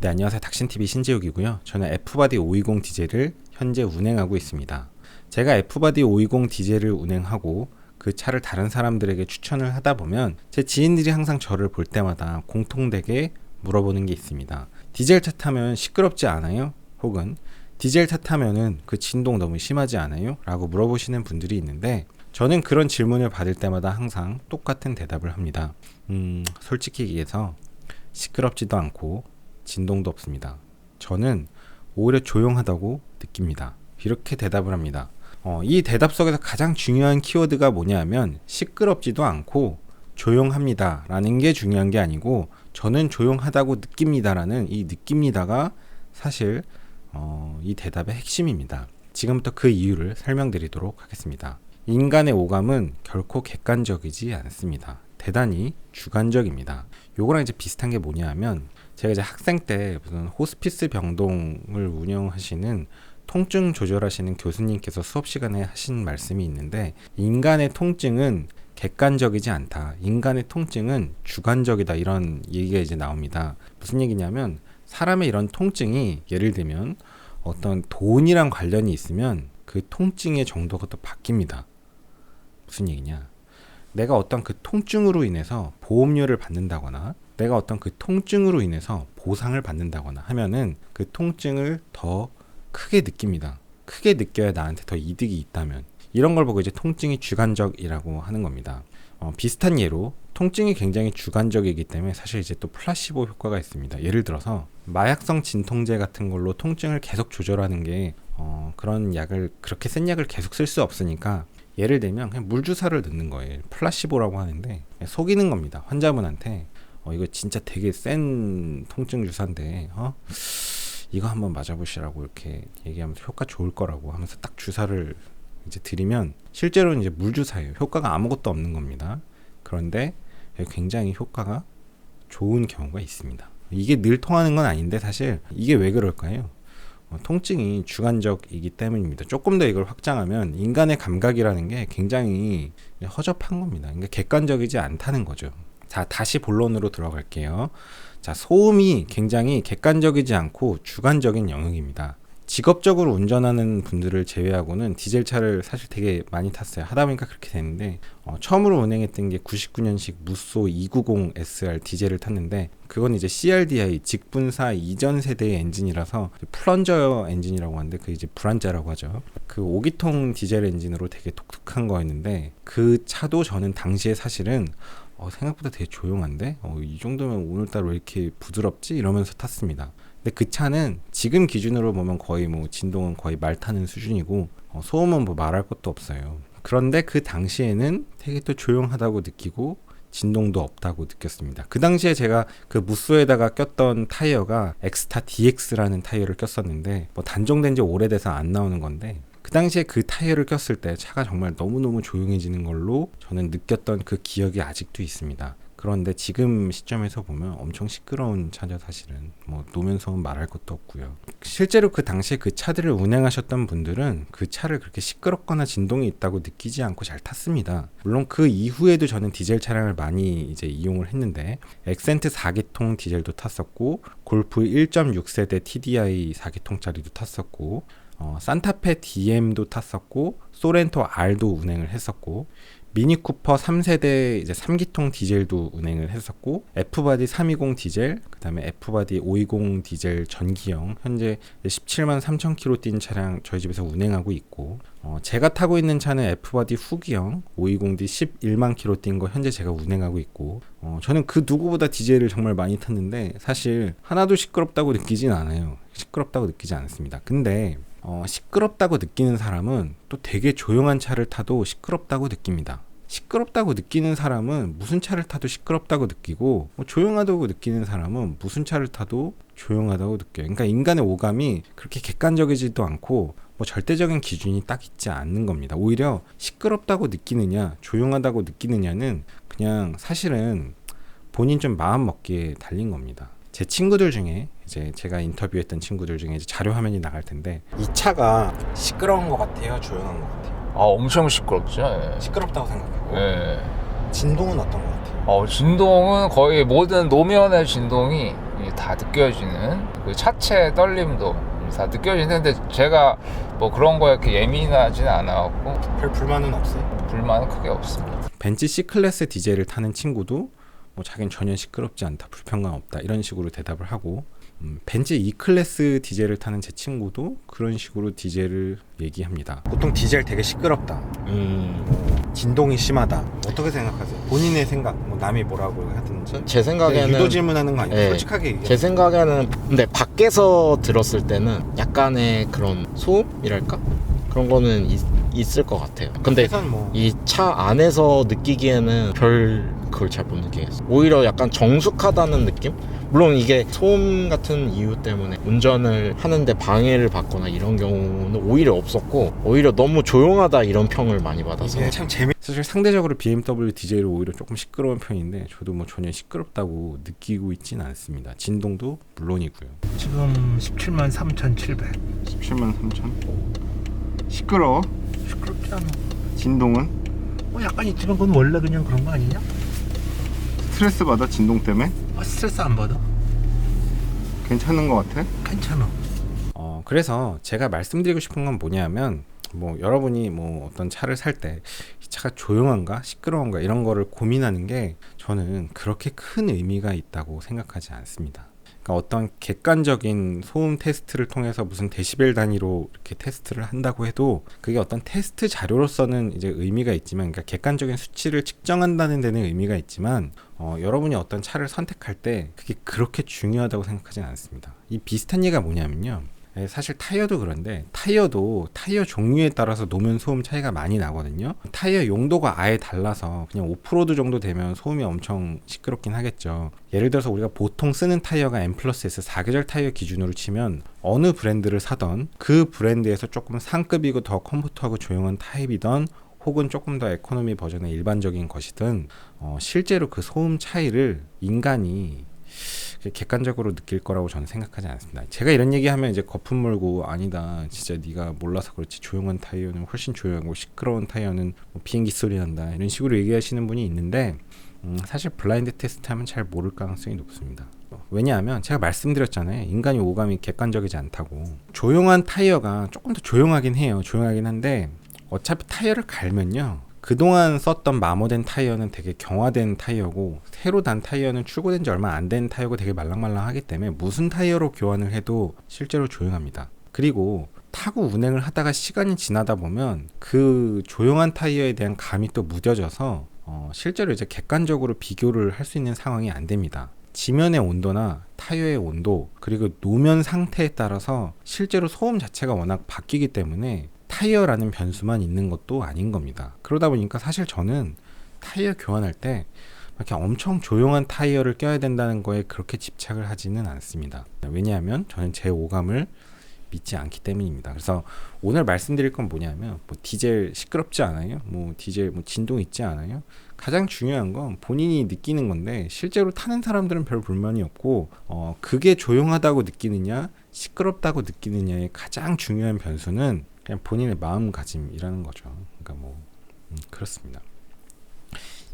네, 안녕하세요. 닥신TV 신재욱이고요. 저는 F바디 520 디젤을 현재 운행하고 있습니다. 제가 F바디 520 디젤을 운행하고 그 차를 다른 사람들에게 추천을 하다 보면 제 지인들이 항상 저를 볼 때마다 공통되게 물어보는 게 있습니다. 디젤 차 타면 시끄럽지 않아요? 혹은 디젤 차 타면은 그 진동 너무 심하지 않아요? 라고 물어보시는 분들이 있는데 저는 그런 질문을 받을 때마다 항상 똑같은 대답을 합니다. 음, 솔직히 얘기해서 시끄럽지도 않고 진동도 없습니다. 저는 오히려 조용하다고 느낍니다. 이렇게 대답을 합니다. 어, 이 대답 속에서 가장 중요한 키워드가 뭐냐면 시끄럽지도 않고 조용합니다. 라는 게 중요한 게 아니고 저는 조용하다고 느낍니다 라는 이 느낍니다가 사실 어, 이 대답의 핵심입니다. 지금부터 그 이유를 설명드리도록 하겠습니다. 인간의 오감은 결코 객관적이지 않습니다. 대단히 주관적입니다. 요거랑 이제 비슷한 게 뭐냐 하면 제가 이제 학생 때 무슨 호스피스 병동을 운영하시는 통증 조절하시는 교수님께서 수업 시간에 하신 말씀이 있는데 인간의 통증은 객관적이지 않다. 인간의 통증은 주관적이다. 이런 얘기가 이제 나옵니다. 무슨 얘기냐면 사람의 이런 통증이 예를 들면 어떤 돈이랑 관련이 있으면 그 통증의 정도가 또 바뀝니다. 무슨 얘기냐? 내가 어떤 그 통증으로 인해서 보험료를 받는다거나 내가 어떤 그 통증으로 인해서 보상을 받는다거나 하면은 그 통증을 더 크게 느낍니다. 크게 느껴야 나한테 더 이득이 있다면 이런 걸 보고 이제 통증이 주관적이라고 하는 겁니다. 어, 비슷한 예로 통증이 굉장히 주관적이기 때문에 사실 이제 또 플라시보 효과가 있습니다. 예를 들어서 마약성 진통제 같은 걸로 통증을 계속 조절하는 게 어, 그런 약을 그렇게 센 약을 계속 쓸 수 없으니까 예를 들면 그냥 물 주사를 넣는 거예요. 플라시보라고 하는데 속이는 겁니다. 환자분한테 어, 이거 진짜 되게 센 통증 주사인데 어? 이거 한번 맞아보시라고 이렇게 얘기하면서 효과 좋을 거라고 하면서 딱 주사를 이제 드리면 실제로는 이제 물 주사예요. 효과가 아무것도 없는 겁니다. 그런데 굉장히 효과가 좋은 경우가 있습니다. 이게 늘 통하는 건 아닌데 사실 이게 왜 그럴까요? 어, 통증이 주관적이기 때문입니다. 조금 더 이걸 확장하면 인간의 감각이라는 게 굉장히 허접한 겁니다. 그러니까 객관적이지 않다는 거죠. 자, 다시 본론으로 들어갈게요. 자, 소음이 굉장히 객관적이지 않고 주관적인 영역입니다. 직업적으로 운전하는 분들을 제외하고는 디젤 차를 사실 되게 많이 탔어요. 하다 보니까 그렇게 되는데 어, 처음으로 운행했던 게 99년식 무쏘 290SR 디젤을 탔는데 그건 이제 CRDI 직분사 이전 세대의 엔진이라서 플런저 엔진이라고 하는데 그 이제 불안자라고 하죠. 그 5기통 디젤 엔진으로 되게 독특한 거였는데 그 차도 저는 당시에 사실은 어, 생각보다 되게 조용한데 어, 이 정도면 오늘따라 왜 이렇게 부드럽지 이러면서 탔습니다. 근데 그 차는 지금 기준으로 보면 거의 뭐 진동은 거의 말 타는 수준이고 어, 소음은 뭐 말할 것도 없어요. 그런데 그 당시에는 되게 또 조용하다고 느끼고 진동도 없다고 느꼈습니다. 그 당시에 제가 그 무쏘에다가 꼈던 타이어가 엑스타 DX라는 타이어를 꼈었는데 뭐 단종된 지 오래돼서 안 나오는 건데 그 당시에 그 타이어를 꼈을 때 차가 정말 너무너무 조용해지는 걸로 저는 느꼈던 그 기억이 아직도 있습니다. 그런데 지금 시점에서 보면 엄청 시끄러운 차죠 사실은. 뭐 노면 소음 말할 것도 없고요. 실제로 그 당시에 그 차들을 운행하셨던 분들은 그 차를 그렇게 시끄럽거나 진동이 있다고 느끼지 않고 잘 탔습니다. 물론 그 이후에도 저는 디젤 차량을 많이 이제 이용을 했는데 엑센트 4기통 디젤도 탔었고 골프 1.6세대 TDI 4기통짜리도 탔었고 어, 산타페 DM도 탔었고 소렌토 R도 운행을 했었고 미니 쿠퍼 3세대 이제 3기통 디젤도 운행을 했었고 F바디 320 디젤 그다음에 F바디 520 디젤 전기형 현재 17만 3천 킬로 뛴 차량 저희 집에서 운행하고 있고 어, 제가 타고 있는 차는 F바디 후기형 520D 11만 킬로 뛴 거 현재 제가 운행하고 있고 어, 저는 그 누구보다 디젤을 정말 많이 탔는데 사실 하나도 시끄럽다고 느끼진 않아요 시끄럽다고 느끼지 않습니다 근데 어, 시끄럽다고 느끼는 사람은 또 되게 조용한 차를 타도 시끄럽다고 느낍니다. 시끄럽다고 느끼는 사람은 무슨 차를 타도 시끄럽다고 느끼고 뭐 조용하다고 느끼는 사람은 무슨 차를 타도 조용하다고 느껴요. 그러니까 인간의 오감이 그렇게 객관적이지도 않고 뭐 절대적인 기준이 딱 있지 않는 겁니다. 오히려 시끄럽다고 느끼느냐 조용하다고 느끼느냐는 그냥 사실은 본인 좀 마음 먹기에 달린 겁니다. 제 친구들 중에 이제 제가 인터뷰했던 친구들 중에 자료 화면이 나갈 텐데 이 차가 시끄러운 것 같아요, 조용한 것 같아요. 아 엄청 시끄럽죠. 예. 시끄럽다고 생각하고 예. 진동은 어떤 것 같아요? 어, 진동은 거의 모든 노면의 진동이 예, 다 느껴지는 그 차체 떨림도 다 느껴지는데 제가 뭐 그런 거에 이렇게 예민하지는 않아갖고 별 불만은 없어요? 불만은 크게 없습니다. 벤츠 C 클래스 디젤을 타는 친구도 뭐 자기는 전혀 시끄럽지 않다, 불편감 없다 이런 식으로 대답을 하고 음, 벤츠 E 클래스 디젤을 타는 제 친구도 그런 식으로 디젤을 얘기합니다. 보통 디젤 되게 시끄럽다, 음, 진동이 심하다. 어떻게 생각하세요? 본인의 생각, 뭐 남이 뭐라고 하든지. 제 생각에는 유도 질문하는 거 아니에요? 네. 솔직하게 얘기해. 제 생각에는 근데 밖에서 들었을 때는 약간의 그런 소음이랄까 그런 거는 있, 있을 것 같아요. 근데 뭐 이차 안에서 느끼기에는 별 그걸 잘 못 느끼겠어. 오히려 약간 정숙하다는 느낌? 물론 이게 소음 같은 이유 때문에 운전을 하는데 방해를 받거나 이런 경우는 오히려 없었고 오히려 너무 조용하다 이런 평을 많이 받아서 이게 참 재미. 사실 상대적으로 BMW 디젤은 오히려 조금 시끄러운 편인데 저도 뭐 전혀 시끄럽다고 느끼고 있지는 않습니다. 진동도 물론이고요. 지금 17만 3,700. 17만 3천. 시끄러워? 시끄럽지 않아. 진동은? 뭐 약간 있지만 그건 원래 그냥 그런 거 아니냐? 스트레스 받아 진동 때문에? 아, 스트레스 안 받아. 괜찮은 것 같아? 괜찮아. 어, 그래서 제가 말씀드리고 싶은 건 뭐냐면 뭐 여러분이 뭐 어떤 차를 살 때 이 차가 조용한가 시끄러운가 이런 거를 고민하는 게 저는 그렇게 큰 의미가 있다고 생각하지 않습니다. 그러니까 어떤 객관적인 소음 테스트를 통해서 무슨 데시벨 단위로 이렇게 테스트를 한다고 해도 그게 어떤 테스트 자료로서는 이제 의미가 있지만 그러니까 객관적인 수치를 측정한다는 데는 의미가 있지만 어, 여러분이 어떤 차를 선택할 때 그게 그렇게 중요하다고 생각하지는 않습니다. 이 비슷한 예가 뭐냐면요. 예, 사실 타이어도 그런데 타이어도 타이어 종류에 따라서 노면 소음 차이가 많이 나거든요. 타이어 용도가 아예 달라서 그냥 오프로드 정도 되면 소음이 엄청 시끄럽긴 하겠죠. 예를 들어서 우리가 보통 쓰는 타이어가 M 플러스 S 사계절 타이어 기준으로 치면 어느 브랜드를 사던 그 브랜드에서 조금 상급이고 더 컴포트하고 조용한 타입이던 혹은 조금 더 에코노미 버전의 일반적인 것이든 어, 실제로 그 소음 차이를 인간이 객관적으로 느낄 거라고 저는 생각하지 않습니다. 제가 이런 얘기하면 이제 거품 물고 아니다. 진짜 네가 몰라서 그렇지. 조용한 타이어는 훨씬 조용하고 시끄러운 타이어는 뭐 비행기 소리 난다. 이런 식으로 얘기하시는 분이 있는데 음, 사실 블라인드 테스트하면 잘 모를 가능성이 높습니다. 왜냐하면 제가 말씀드렸잖아요. 인간이 오감이 객관적이지 않다고. 조용한 타이어가 조금 더 조용하긴 해요. 조용하긴 한데 어차피 타이어를 갈면요. 그동안 썼던 마모된 타이어는 되게 경화된 타이어고 새로 단 타이어는 출고된 지 얼마 안 된 타이어고 되게 말랑말랑하기 때문에 무슨 타이어로 교환을 해도 실제로 조용합니다. 그리고 타고 운행을 하다가 시간이 지나다 보면 그 조용한 타이어에 대한 감이 또 무뎌져서 어, 실제로 이제 객관적으로 비교를 할 수 있는 상황이 안 됩니다. 지면의 온도나 타이어의 온도 그리고 노면 상태에 따라서 실제로 소음 자체가 워낙 바뀌기 때문에 타이어라는 변수만 있는 것도 아닌 겁니다. 그러다 보니까 사실 저는 타이어 교환할 때 이렇게 엄청 조용한 타이어를 껴야 된다는 거에 그렇게 집착을 하지는 않습니다. 왜냐하면 저는 제 오감을 믿지 않기 때문입니다. 그래서 오늘 말씀드릴 건 뭐냐면 뭐 디젤 시끄럽지 않아요? 뭐 디젤 뭐 진동 있지 않아요? 가장 중요한 건 본인이 느끼는 건데 실제로 타는 사람들은 별 불만이 없고 어 그게 조용하다고 느끼느냐 시끄럽다고 느끼느냐의 가장 중요한 변수는 그냥 본인의 마음가짐이라는 거죠. 그러니까 뭐 음, 그렇습니다.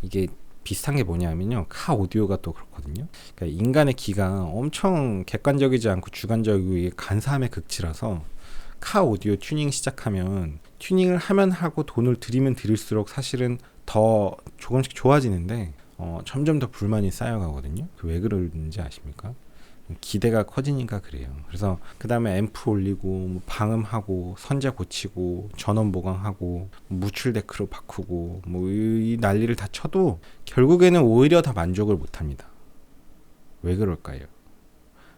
이게 비슷한 게 뭐냐면요. 카 오디오가 또 그렇거든요. 그러니까 인간의 귀가 엄청 객관적이지 않고 주관적이고 간사함의 극치라서 카 오디오 튜닝 시작하면 튜닝을 하면 하고 돈을 들이면 들일수록 사실은 더 조금씩 좋아지는데 어, 점점 더 불만이 쌓여가거든요. 그 왜 그러는지 아십니까? 기대가 커지니까 그래요. 그래서 그 다음에 앰프 올리고 뭐 방음하고 선재 고치고 전원 보강하고 무출 데크로 바꾸고 뭐 이 난리를 다 쳐도 결국에는 오히려 더 만족을 못합니다. 왜 그럴까요?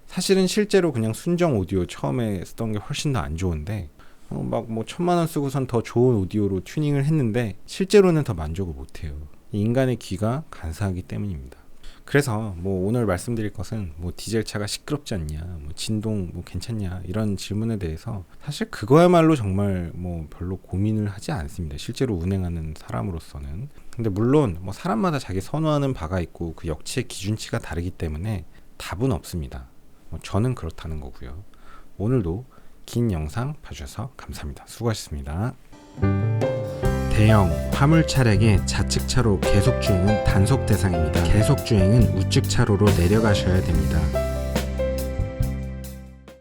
사실은 실제로 그냥 순정 오디오 처음에 쓰던 게 훨씬 더 안 좋은데 어, 막뭐 천만 원 쓰고선 더 좋은 오디오로 튜닝을 했는데 실제로는 더 만족을 못해요. 인간의 귀가 간사하기 때문입니다. 그래서 뭐 오늘 말씀드릴 것은 뭐 디젤 차가 시끄럽지 않냐, 뭐 진동 뭐 괜찮냐 이런 질문에 대해서 사실 그거야말로 정말 뭐 별로 고민을 하지 않습니다. 실제로 운행하는 사람으로서는. 근데 물론 뭐 사람마다 자기 선호하는 바가 있고 그 역치의 기준치가 다르기 때문에 답은 없습니다. 뭐 저는 그렇다는 거고요. 오늘도 긴 영상 봐주셔서 감사합니다. 수고하셨습니다. 대형 화물 차량의 좌측 차로 계속 주행은 단속 대상입니다. 계속 주행은 우측 차로로 내려가셔야 됩니다.